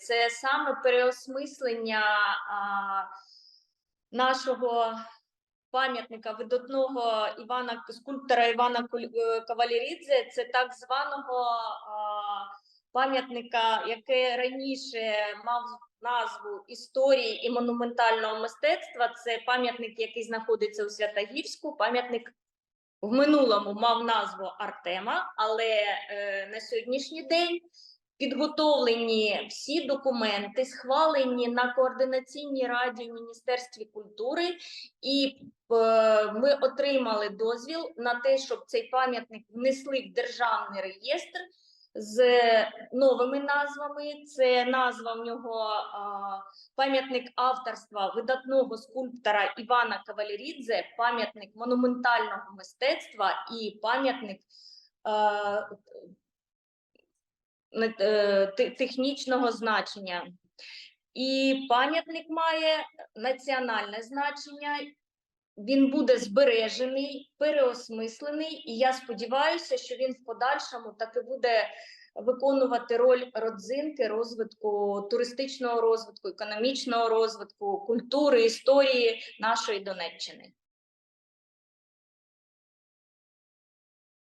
це саме переосмислення а, нашого пам'ятника видатного Івана скульптора Івана е, Кавалерідзе. Це так званого пам'ятника, який раніше мав назву історії і монументального мистецтва. Це пам'ятник, який знаходиться у Святогірську. Пам'ятник в минулому мав назву Артема, але е, на сьогоднішній день підготовлені всі документи, схвалені на координаційній раді в Міністерстві культури, і е, ми отримали дозвіл на те, щоб цей пам'ятник внесли в державний реєстр з новими назвами. Це назва в нього а, пам'ятник авторства видатного скульптора Івана Кавалерідзе, пам'ятник монументального мистецтва і пам'ятник е, е, технічного значення. І пам'ятник має національне значення. Він буде збережений, переосмислений, і я сподіваюся, що він в подальшому таки буде виконувати роль родзинки розвитку туристичного розвитку, економічного розвитку, культури, історії нашої Донеччини.